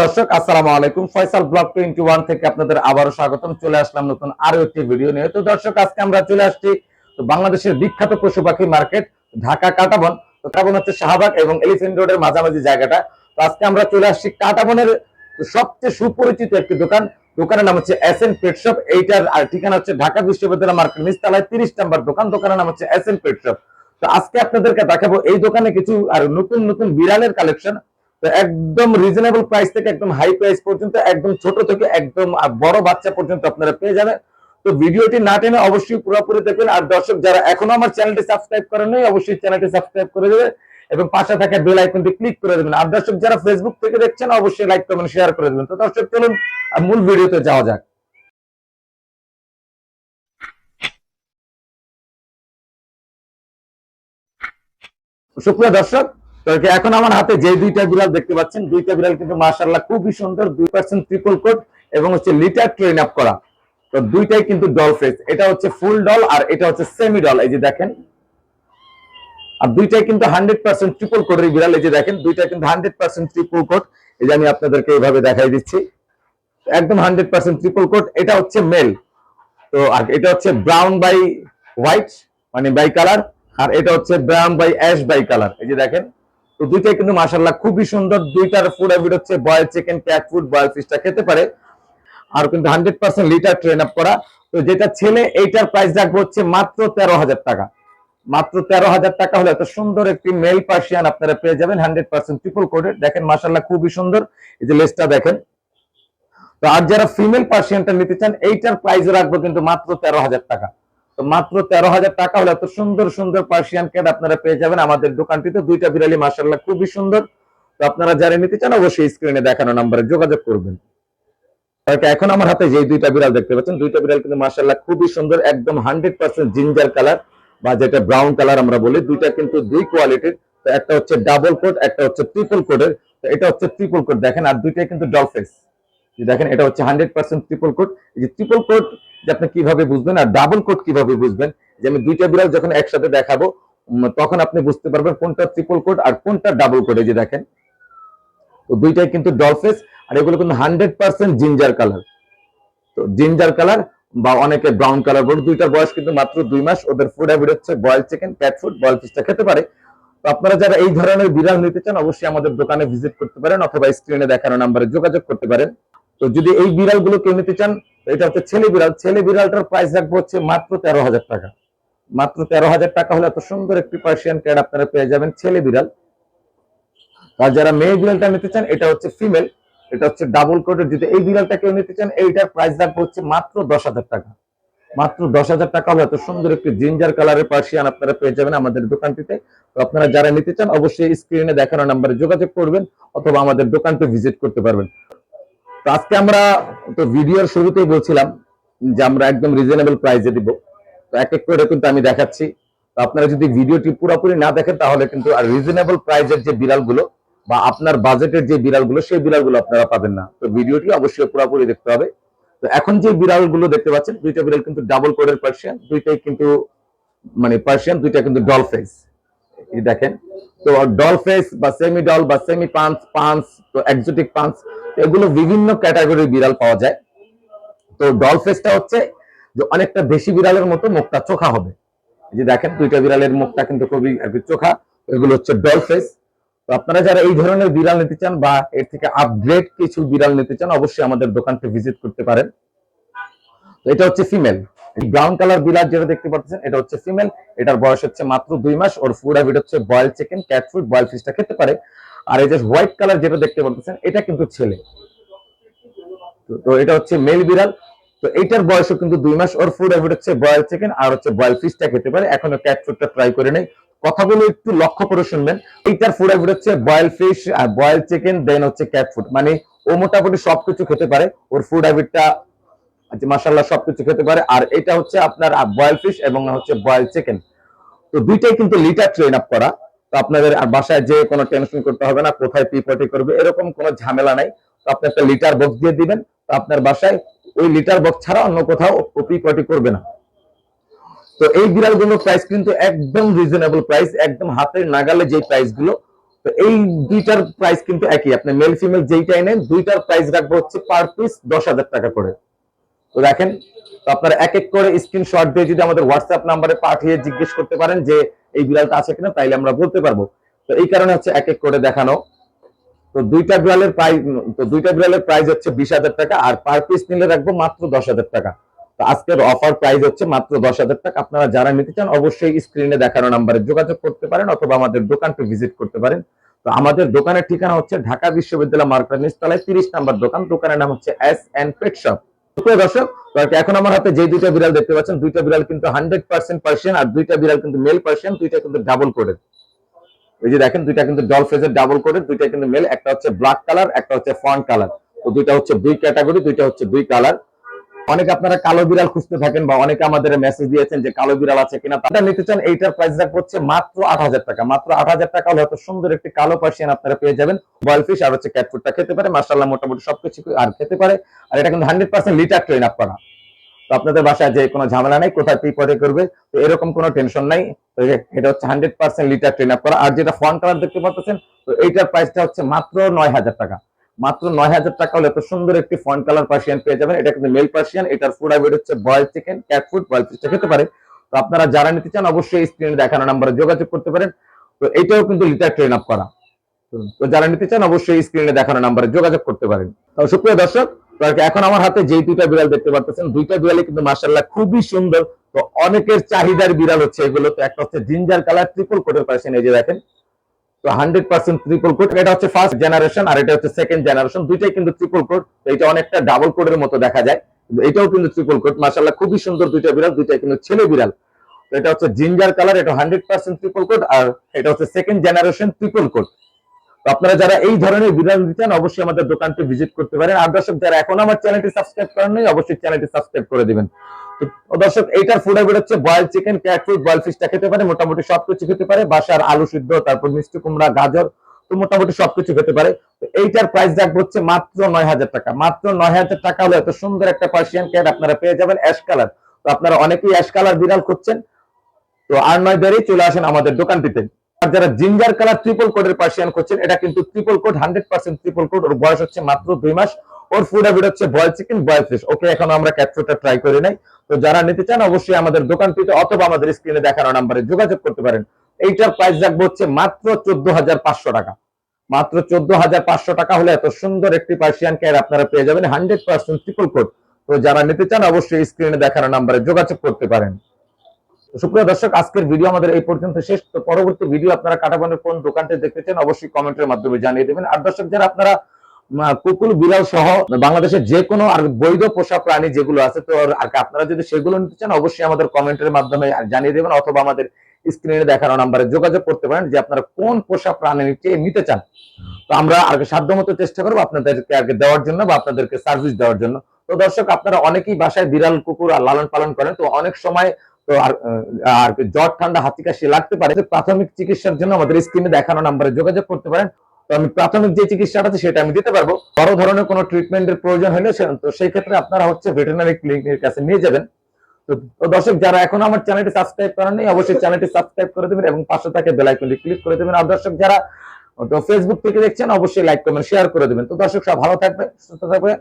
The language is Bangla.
দর্শক, আসসালামু আলাইকুম। ফয়সাল ব্লগ টোয়েন্টি ওয়ান থেকে আপনাদের আবারও স্বাগতম। চলে আসলাম নতুন আরও একটি ভিডিও নিয়ে। তো দর্শক, আজকে আমরা চলে আসছি বাংলাদেশের বিখ্যাত পশু পাখি মার্কেট, ঢাকা কাটাবন। তো কাটাবন হচ্ছে শাহবাগ এবং এলিফেন্ট রোডের মাঝামাঝি জায়গাটা। তো আজকে আমরা চলে আসছি কাটাবনের সবচেয়ে সুপরিচিত একটি দোকান। দোকানের নাম হচ্ছে এস এন পেট শপ। এইটার ঠিকানা হচ্ছে ঢাকা বিশ্ববিদ্যালয় মার্কেট, নিচতলায় তিরিশ নাম্বার দোকান। দোকানের নাম হচ্ছে এস এন পেট শপ। তো আজকে আপনাদেরকে দেখাবো এই দোকানে কিছু আর নতুন নতুন বিড়ালের কালেকশন। তো একদম রিজনেবল প্রাইস থেকে একদম হাই প্রাইস পর্যন্ত, একদম ছোট থেকে একদম বড় বাচ্চা পর্যন্ত আপনারা পেয়ে যাবেন। তো ভিডিওটি না টেনে অবশ্যই পুরোপুরি দেখবেন আর দর্শক, যারা এখনও আমার চ্যানেলটি সাবস্ক্রাইব করেন নাই, অবশ্যই চ্যানেলটি সাবস্ক্রাইব করে দেবেন এবং পাশে থাকা বেল আইকনটি ক্লিক করে দেবেন। আর দর্শক, যারা ফেসবুক থেকে দেখছেন, অবশ্যই লাইক কমেন্ট শেয়ার করে দেবেন। তো দর্শক, চলুন মূল ভিডিওতে যাওয়া যাক। সুপ্রিয় দর্শক তো এখন আমার হাতে যে দুইটা বিড়াল দেখতে পাচ্ছেন, দুইটা বিড়াল কিন্তু মাশাআল্লাহ খুবই সুন্দর, দুই পার্সেন্ট ট্রিপল কোট এবং হচ্ছে লিটার ট্রেন আপ করা। তো দুইটাই কিন্তু ডল ফেস এটা হচ্ছে ফুল ডল আর এটা হচ্ছে সেমি ডল এই যে দেখেন। আর দুইটাই কিন্তু হান্ড্রেড পার্সেন্ট ট্রিপল কোটের বিড়াল। এই যে দেখেন দুইটা কিন্তু হান্ড্রেড পার্সেন্ট ট্রিপল কোট এই যে আমি আপনাদেরকে এইভাবে দেখাই দিচ্ছি। একদম হান্ড্রেড পার্সেন্ট ট্রিপল কোট এটা হচ্ছে মেল তো আর এটা হচ্ছে ব্রাউন বাই হোয়াইট মানে বাই কালার আর এটা হচ্ছে brown by ash by colour এই যে দেখেন। তো দুইটাই কিন্তু মাশাল্লাহ খুবই সুন্দর। দুইটার ফুড হ্যাবিট হচ্ছে boil chicken cat food boil ফিশটা খেতে পারে। আর কিন্তু hundred percent litter train up করা। তো যেটা ছেলে, এইটার প্রাইস রাখব হচ্ছে মাত্র তেরো হাজার টাকা। মাত্র তেরো হাজার টাকা হলে এত সুন্দর একটি মেল পার্সিয়ান আপনারা পেয়ে যাবেন হান্ড্রেড পার্সেন্ট ট্রিপল কোডেড দেখেন মাশাল্লাহ খুবই সুন্দর। এই যে লেসটা দেখেন। তো আর যারা ফিমেল পার্সিয়ানটা নিতে চান, এইটার প্রাইস রাখব কিন্তু মাত্র তেরো হাজার টাকা। তো মাত্র তেরো হাজার টাকা হলে এত সুন্দর সুন্দর পার্সিয়ান ক্যাট আপনারা পেয়ে যাবেন। আমাদের দোকানটিতে দুইটা বিড়ালি মাসাল্লাহ খুবই সুন্দর। তো আপনারা যারা নিতে চান, অবশ্যই স্ক্রিনে দেখানো নাম্বারে যোগাযোগ করবেন। এখন আমার হাতে যে দুইটা বিড়াল দেখতে পাচ্ছেন, দুইটা বিড়াল কিন্তু মাসাল্লাহ খুবই সুন্দর, একদম হান্ড্রেড পার্সেন্ট জিঞ্জার কালার বা যেটা ব্রাউন কালার আমরা বলি, দুইটা কিন্তু দুই কোয়ালিটির একটা হচ্ছে ডাবল কোট একটা হচ্ছে ট্রিপল কোটের এটা হচ্ছে ট্রিপল কোট দেখেন, আর দুইটাই কিন্তু ডলফেস দেখেন, এটা হচ্ছে হান্ড্রেড পার্সেন্ট ট্রিপল কোট এই যে ট্রিপল কোট যে আপনি কীভাবে বুঝবেন আর ডাবল কোট কীভাবে বুঝবেন, যে আমি দুইটা বিড়াল যখন একসাথে দেখাবো তখন আপনি বুঝতে পারবেন কোনটা ট্রিপল কোট আর কোনটা ডাবল কোট এই যে দেখেন, তো দুইটাই কিন্তু ডলফেস আর এগুলো কিন্তু হান্ড্রেড পার্সেন্ট জিঞ্জার কালার তো জিঞ্জার কালার বা অনেকে ব্রাউন কালার বলে দুইটার বয়স কিন্তু মাত্র দুই মাস, ওদের ফুড হ্যাবিট হচ্ছে boil chicken cat food boil ফিশটা খেতে পারে। তো আপনারা যারা এই ধরনের বিড়াল নিতে চান, অবশ্যই আমাদের দোকানে ভিজিট করতে পারেন, অথবা স্ক্রিনে দেখানো নাম্বারে যোগাযোগ করতে পারেন। তো যদি এই বিড়ালগুলো কেউ নিতে চান, এটা হচ্ছে ছেলে বিড়াল। ছেলে বিড়ালটার প্রাইস রাখব হচ্ছে মাত্র তেরো হাজার টাকা। মাত্র তেরো হাজার টাকা হলে এত সুন্দর একটি পার্সিয়ান ক্যাট আপনারা পেয়ে যাবেন ছেলে বিড়াল। আর যারা মেয়ে বিড়ালটা নিতে চান, এটা হচ্ছে ফিমেল এটা হচ্ছে ডাবল কোটের যদি এই বিড়ালটা কেউ নিতে চান, এইটার প্রাইস রাখব হচ্ছে মাত্র দশ হাজার টাকা। মাত্র দশ হাজার টাকা হলে এত সুন্দর একটি জিঞ্জার কালারের পার্সিয়ান আপনারা পেয়ে যাবেন আমাদের দোকানটিতে। তো আপনারা যারা নিতে চান, অবশ্যই স্ক্রিনে দেখানো নাম্বারে যোগাযোগ করবেন, অথবা আমাদের দোকানটি ভিজিট করতে পারবেন। তো আজকে আমরা তো ভিডিওর শুরুতেই বলছিলাম যে আমরা একদম রিজনেবল প্রাইসে দিব। তো এক এক করে কিন্তু আমি দেখাচ্ছি। তো আপনারা যদি ভিডিওটি পুরোপুরি না দেখেন, তাহলে কিন্তু আর রিজনেবল প্রাইসের যে বিড়ালগুলো বা আপনার বাজেটের যে বিড়ালগুলো, সেই বিড়ালগুলো আপনারা পাবেন না। তো ভিডিওটি অবশ্যই পুরোপুরি দেখতে হবে। তো এখন যে বিড়ালগুলো দেখতে পাচ্ছেন, দুইটা বিড়াল কিন্তু ডাবল কোডের পার্সিয়ান দুইটাই কিন্তু মানে পার্সিয়ান দুইটা কিন্তু ডল ফেস দেখেন তো ডল ফেস বা সেমি ডল বা সেমি পাঞ্চ পাঞ্চ তো এক্সোটিক পাঞ্চ এগুলো বিভিন্ন ক্যাটাগরির বিড়াল পাওয়া যায়। তো ডল ফেসটা হচ্ছে যে অনেকটা দেশি বিড়ালের মতো মুখটা চোখা হবে। যে দেখেন, দুইটা বিড়ালের মুখটা কিন্তু খুবই চোখা, এগুলো হচ্ছে ডল ফেস তো আপনারা যারা এই ধরনের বিড়াল নিতে চান বা এর থেকে আপগ্রেড কিছু বিড়াল নিতে চান, অবশ্যই আমাদের দোকানকে ভিজিট করতে পারেন। তো এটা হচ্ছে ফিমেল ব্রাউন কালার বিড়াল যেটা দেখতে পাচ্ছেন, এটা হচ্ছে ফিমেল এটার বয়স হচ্ছে মাত্র দুই মাস, ওর ফুড হ্যাবিট হচ্ছে boil chicken cat food boil ফিশটা খেতে পারে। আর এই যে হোয়াইট কালার যেটা দেখতে পাচ্ছেন, এটা কিন্তু ছেলে। তো এটা হচ্ছে মেল বিড়াল। তো এটার বয়সও কিন্তু দুই মাস, ওর ফুড হ্যাবিট হচ্ছে বয়েল চিকেন আর হচ্ছে বয়েল ফিশটা খেতে পারে। এখনও ক্যাট ফুডটা ট্রাই করে নেই। কথাগুলো একটু লক্ষ্য করে শুনবেন। এইটার ফুড হ্যাবিট হচ্ছে বয়েল ফিশ আর বয়েল চিকেন দেন হচ্ছে ক্যাট ফুড মানে ও মোটামুটি সবকিছু খেতে পারে। ওর ফুড হ্যাবিটটা আচ্ছা মাসাল্লাহ সবকিছু খেতে পারে। আর এটা হচ্ছে আপনার বয়েল ফিশ এবং হচ্ছে বয়েল চিকেন তো দুইটাই কিন্তু লিটার ট্রেন আপ করা। তো আপনাদের আর বাসায় যে কোনো টেনশন করতে হবে না, কোথায় পি পটি করবে, এরকম কোনো ঝামেলা নাই। তো আপনি একটা লিটার বক্স দিয়ে দিবেন, তো আপনার বাসায় ওই লিটার বক্স ছাড়া অন্য কোথাও ও পি পটি করবে না। তো এই বিড়ালগুলোর প্রাইস কিন্তু একদম রিজনেবল প্রাইস একদম হাতের নাগালে যে প্রাইসগুলো, তো এই দুইটার প্রাইস কিন্তু একই। আপনি মেল ফিমেল যেইটাই নেন, দুইটার প্রাইস রাখব হচ্ছে পার পিস দশ হাজার টাকা করে। তো দেখেন, তো আপনারা এক এক করে স্ক্রিনশট দিয়ে যদি আমাদের হোয়াটসঅ্যাপ নাম্বারে পাঠিয়ে জিজ্ঞেস করতে পারেন যে এই বিড়ালটা আছে কিনা, তাইলে আমরা বলতে পারব। তো এই কারণে হচ্ছে এক এক করে দেখানো। তো দুইটা বিড়ালের প্রাইস তো দুইটা বিড়ালের প্রাইস হচ্ছে বিশ হাজার টাকা আর পার পিস নিলে রাখব মাত্র দশ হাজার টাকা। তো আজকের অফার প্রাইস হচ্ছে মাত্র দশ হাজার টাকা। আপনারা যারা নিতে চান, অবশ্যই স্ক্রিনে দেখানো নাম্বারে যোগাযোগ করতে পারেন অথবা আমাদের দোকানকে ভিজিট করতে পারেন। তো আমাদের দোকানের ঠিকানা হচ্ছে ঢাকা বিশ্ববিদ্যালয় মার্কেট নিচতলায় তিরিশ নাম্বার দোকান। দোকানের নাম হচ্ছে এস এন্ড পেট শপ প্রিয় দর্শক এখন আমার হাতে যে দুইটা বিড়াল দেখতে পাচ্ছেন, দুইটা বিড়াল কিন্তু হান্ড্রেড পার্সেন্ট পার্সিয়ান আর দুইটা বিড়াল কিন্তু মেল পার্সিয়ান দুইটা কিন্তু ডাবল কোডেড এই যে দেখেন, দুইটা কিন্তু ডল ফেজের ডাবল কোডেড দুইটা কিন্তু মেল একটা হচ্ছে ব্ল্যাক কালার একটা হচ্ছে ফন কালার তো দুইটা হচ্ছে দুই ক্যাটাগরি দুইটা হচ্ছে দুই কালার অনেকে আপনারা কালো বিড়াল খুঁজতে থাকেন বা অনেকে আমাদের মেসেজ দিয়েছেন যে কালো বিড়াল আছে কিনা, তারা নিতে চান এইটার প্রাইস রাখব হচ্ছে মাত্র আট হাজার টাকা। মাত্র আট হাজার টাকা হলে হয়তো সুন্দর একটি কালো পার্সিয়ান আপনারা পেয়ে যাবেন। বয়েল ফিশ আর হচ্ছে ক্যাট ফুডটা খেতে পারে মার্শাল্লাহ মোটামুটি সবকিছু আর খেতে পারে। আর এটা কিন্তু hundred percent litter train up করা তো আপনাদের বাসায় যে কোনো ঝামেলা নাই, কোথায় বিপদে করবে, তো এরকম কোনো টেনশন নাই। তো এটা হচ্ছে hundred percent litter train up করা আর যেটা ফন কালার দেখতে পাচ্ছেন, তো এইটার প্রাইসটা হচ্ছে মাত্র নয় হাজার টাকা। মাত্র নয় হাজার টাকা হলে এত সুন্দর একটি ফন কালার পার্সিয়ান পেয়ে যাবেন। এটা কিন্তু মেল পার্সিয়ান এটার ফুড হাইব্রিড হচ্ছে boil chicken cat food boil ফিশটা খেতে পারে। তো আপনারা যারা নিতে চান অবশ্যই স্ক্রিনে দেখানো নাম্বারে যোগাযোগ করতে পারেন। তো এটাও কিন্তু লিটার ট্রেন আপ করা। তো- যারা নিতে চান অবশ্যই স্ক্রিনে দেখানো নাম্বারে যোগাযোগ করতে পারেন। তো সুপ্রিয় দর্শক এখন আমার হাতে যেই দুইটা বিড়াল দেখতে পাচ্ছেন, দুইটা বিড়ালই কিন্তু মার্শাল্লাহ খুবই সুন্দর। তো অনেকের চাহিদার বিড়াল হচ্ছে এগুলো। তো একটা হচ্ছে জিঞ্জার কালার ট্রিপল কোটের পার্সেন্ট এই যে দেখেন। দুইটাই কিন্তু কোড এটা অনেকটা ডাবল মতো দেখা যায়। এটাও কিন্তু কোড খুবই সুন্দর দুইটা বিড়াল কিন্তু ছেলে বিড়াল। এটা হচ্ছে জিঞ্জার কালার এটা হান্ড্রেড পার্সেন্ট ট্রিপল কোড আর এটা হচ্ছে সেকেন্ড জেনারেশন ট্রিপল কোট তো আপনারা যারা এই ধরনের বিড়াল দিচ্ছেন অবশ্যই আমাদের দোকানটি ভিজিট করতে পারেন। আর দর্শক, যারা এখন আমার চ্যানেলটি সাবস্ক্রাইব করেন নাই, অবশ্যই চ্যানেলটি সাবস্ক্রাইব করে দিবেন। দর্শক, এইটার ফুড হাইব্রিড হচ্ছে boil chicken cat food boil ফিশটা খেতে পারে, মোটামুটি সবকিছু খেতে পারে। বাসার আলু সিদ্ধ, তারপর মিষ্টি, কুমড়া, গাজর, তো মোটামুটি সবকিছু খেতে পারে। এইটার প্রাইস রাখব হচ্ছে মাত্র নয় হাজার টাকা। মাত্র নয় হাজার টাকা হলে এত সুন্দর একটা পার্সিয়ান ক্যাট আপনারা পেয়ে যাবেন অ্যাশ কালার তো আপনারা অনেকেই অ্যাশ কালার বিড়াল খুঁজছেন। তো আর নয় দেরি, চলে আসেন আমাদের দোকানটিতে। আর যারা জিঞ্জার কালার ট্রিপল কোডের পার্সিয়ান করছেন, এটা কিন্তু triple coat hundred percent triple coat ওর বয়স হচ্ছে মাত্র দুই মাস। ওর ফুড হ্যাবিট হচ্ছে boil chicken boil fish okay এখন আমরা ক্যাপচুরটা ট্রাই করি নাই। তো যারা নিতে চান, অবশ্যই আমাদের দোকানটিতে অথবা আমাদের স্ক্রিনে দেখানো নাম্বারে যোগাযোগ করতে পারেন। এইটার প্রাইস রাখব হচ্ছে মাত্র চোদ্দ হাজার পাঁচশো টাকা। মাত্র চোদ্দ হাজার পাঁচশো টাকা হলে এত সুন্দর একটি পার্সিয়ান ক্যার আপনারা পেয়ে যাবেন হান্ড্রেড পার্সেন্ট ট্রিপল কোড তো যারা নিতে চান, অবশ্যই স্ক্রিনে দেখানো নাম্বারে যোগাযোগ করতে পারেন। সুপ্রিয় দর্শক, আজকের ভিডিও আমাদের এই পর্যন্ত শেষ। তো পরবর্তী ভিডিও আপনারা কাটাবনের কোন দোকানটি দেখতে চান, অবশ্যই কমেন্টের মাধ্যমে জানিয়ে দেবেন। আর দর্শক, যারা আপনারা কুকুর, বিড়াল সহ বাংলাদেশের যে কোনো আর বৈধ পোষা প্রাণী যেগুলো আছে, তো আর আপনারা যদি সেগুলো নিতে চান, অবশ্যই আমাদের কমেন্টের মাধ্যমে জানিয়ে দেবেন, অথবা আমাদের স্ক্রিনে দেখানো নাম্বারে যোগাযোগ করতে পারেন যে আপনারা কোন পোষা প্রাণীকে নিতে চান। তো আমরা আর কি সাধ্যমতো চেষ্টা করব আপনাদেরকে আর দেওয়ার জন্য বা আপনাদেরকে সার্ভিস দেওয়ার জন্য। তো দর্শক, আপনারা অনেকেই বাসায় বিড়াল, কুকুর আর লালন পালন করেন, তো অনেক সময় আর জ্বর, ঠান্ডা, হাতি কাশি লাগতে পারে। প্রাথমিক চিকিৎসার জন্য আমাদের স্ক্রিনে দেখানো নাম্বারে যোগাযোগ করতে পারেন। তো আমি প্রাথমিক যে চিকিৎসাটা আছে সেটা আমি দিতে পারব। বড় ধরনের কোনো ট্রিটমেন্টের প্রয়োজন হলে তো সেই ক্ষেত্রে আপনারা হচ্ছে ভেটেরিনারি ক্লিনিকের কাছে নিয়ে যাবেন। তো দর্শক, যারা এখন আমার চ্যানেলটি সাবস্ক্রাইব করেন নাই অবশ্যই চ্যানেলটি সাবস্ক্রাইব করে দেবেন এবং পাশে থাকে বেল আইকনটি ক্লিক করে দেবেন। আর দর্শক, যারা ফেসবুক থেকে দেখছেন, অবশ্যই লাইক কমেন্ট শেয়ার করে দেবেন। তো দর্শক, সব ভালো থাকবে, সুস্থ থাকবে।